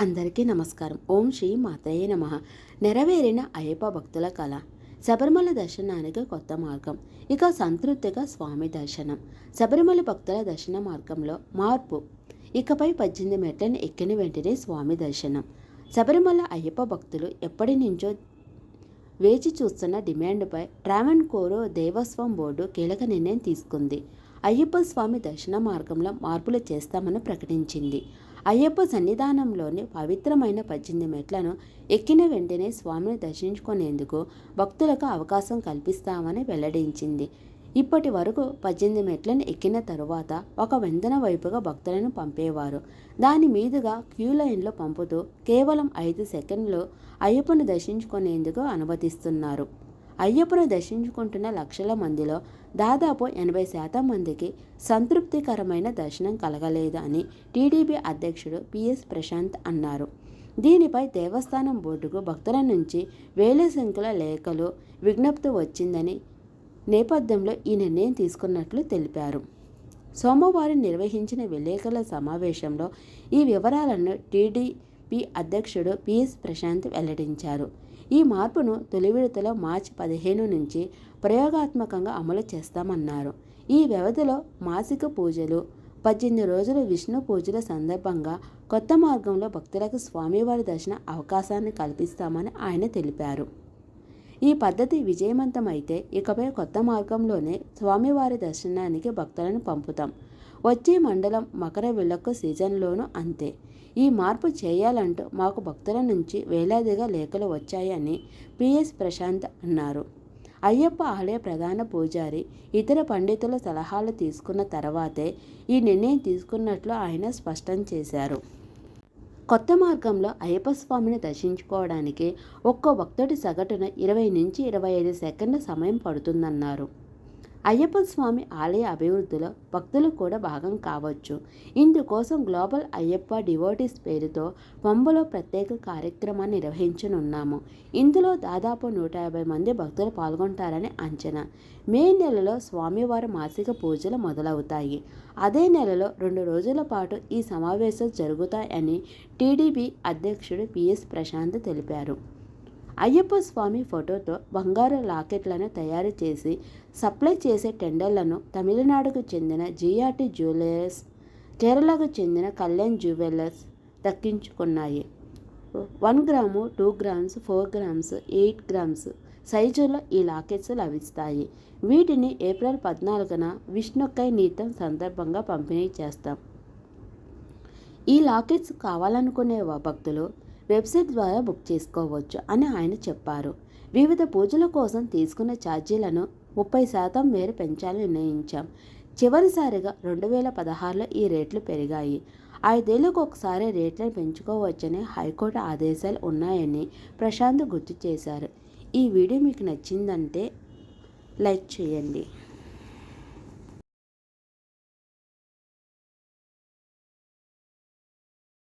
అందరికీ నమస్కారం. ఓం శ్రీ మాతయ్య నమ. నెరవేరిన అయ్యప్ప భక్తుల కళ. శబరిమల దర్శనానికి కొత్త మార్గం. ఇక సంతృప్తిగా స్వామి దర్శనం. శబరిమల భక్తుల దర్శన మార్గంలో మార్పు. ఇకపై పద్దెనిమిది మెట్లను ఎక్కిన వెంటనే స్వామి దర్శనం. శబరిమల అయ్యప్ప భక్తులు ఎప్పటి నుంచో వేచి చూస్తున్న డిమాండ్పై ట్రావెన్ కోరో దేవస్వం బోర్డు కీలక నిర్ణయం తీసుకుంది. అయ్యప్ప స్వామి దర్శన మార్గంలో మార్పులు చేస్తామని ప్రకటించింది. అయ్యప్ప సన్నిధానంలోని పవిత్రమైన పద్దెనిమిది మెట్లను ఎక్కిన వెంటనే స్వామిని దర్శించుకునేందుకు భక్తులకు అవకాశం కల్పిస్తామని వెల్లడించింది. ఇప్పటి వరకు పద్దెనిమిది మెట్లను ఎక్కిన తరువాత ఒక వందన వైపుగా భక్తులను పంపేవారు. దాని మీదుగా క్యూ లైన్లో పంపుతూ కేవలం ఐదు సెకండ్లు అయ్యప్పను దర్శించుకునేందుకు అనుమతిస్తున్నారు. అయ్యప్పను దర్శించుకుంటున్న లక్షల మందిలో దాదాపు ఎనభై శాతం మందికి సంతృప్తికరమైన దర్శనం కలగలేదు అని టీడీపీ అధ్యక్షుడు పిఎస్ ప్రశాంత్ అన్నారు. దీనిపై దేవస్థానం బోర్డుకు భక్తుల నుంచి వేల సంఖ్యల లేఖలు విజ్ఞప్తి వచ్చిందని నేపథ్యంలో ఈ నిర్ణయం తీసుకున్నట్లు తెలిపారు. సోమవారం నిర్వహించిన విలేకరుల సమావేశంలో ఈ వివరాలను టీడీపీ అధ్యక్షుడు పిఎస్ ప్రశాంత్ వెల్లడించారు. ఈ మార్పును తొలి విడతలో మార్చి పదిహేను నుంచి ప్రయోగాత్మకంగా అమలు చేస్తామన్నారు. ఈ వ్యవధిలో మాసిక పూజలు పద్దెనిమిది రోజుల విష్ణు పూజల సందర్భంగా కొత్త మార్గంలో భక్తులకు స్వామివారి దర్శన అవకాశాన్ని కల్పిస్తామని ఆయన తెలిపారు. ఈ పద్ధతి విజయవంతమైతే ఇకపై కొత్త మార్గంలోనే స్వామివారి దర్శనానికి భక్తులను పంపుతాం. వచ్చే మండలం మకర విలక్కు సీజన్లోనూ అంతే. ఈ మార్పు చేయాలంటూ మాకు భక్తుల నుంచి వేలాదిగా లేఖలు వచ్చాయని పిఎస్ ప్రశాంత్ అన్నారు. అయ్యప్ప ఆలయ ప్రధాన పూజారి ఇతర పండితుల సలహాలు తీసుకున్న తర్వాతే ఈ నిర్ణయం తీసుకున్నట్లు ఆయన స్పష్టం చేశారు. కొత్త మార్గంలో అయ్యప్ప స్వామిని దర్శించుకోవడానికి ఒక్కో భక్తుడి సగటున ఇరవై నుంచి ఇరవై ఐదు సెకండ్ల సమయం పడుతుందన్నారు. అయ్యప్ప స్వామి ఆలయ అభివృద్ధిలో భక్తులు కూడా భాగం కావచ్చు. ఇందుకోసం గ్లోబల్ అయ్యప్ప డివోటీస్ పేరుతో పంబలో ప్రత్యేక కార్యక్రమాన్ని నిర్వహించనున్నాము. ఇందులో దాదాపు నూట యాభై మంది భక్తులు పాల్గొంటారని అంచనా. మే నెలలో స్వామివారి మాసిక పూజలు మొదలవుతాయి. అదే నెలలో రెండు రోజుల పాటు ఈ సమావేశాలు జరుగుతాయని టీడీపీ అధ్యక్షుడు పిఎస్ ప్రశాంత్ తెలిపారు. అయ్యప్ప స్వామి ఫోటోతో బంగారు లాకెట్లను తయారు చేసి సప్లై చేసే టెండర్లను తమిళనాడుకు చెందిన జిఆర్టీ జ్యువెలర్స్ కేరళకు చెందిన Kalyan jewellers దక్కించుకున్నాయి. One gram two grams four grams eight grams సైజులో ఈ లాకెట్స్ లభిస్తాయి. వీటిని ఏప్రిల్ పద్నాలుగున విష్ణుకై నీతం సందర్భంగా పంపిణీ చేస్తాం. ఈ లాకెట్స్ కావాలనుకునే భక్తులు వెబ్సైట్ ద్వారా బుక్ చేసుకోవచ్చు అని ఆయన చెప్పారు. వివిధ పూజల కోసం తీసుకున్న ఛార్జీలను ముప్పై శాతం మేర పెంచాలని నిర్ణయించాం. చివరిసారిగా రెండు వేల పదహారులో ఈ రేట్లు పెరిగాయి. ఐదేళ్ళకు ఒకసారి రేట్లను పెంచుకోవచ్చని హైకోర్టు ఆదేశాలు ఉన్నాయని ప్రశాంత్ గుర్తు చేశారు. ఈ వీడియో మీకు నచ్చిందంటే లైక్ చేయండి.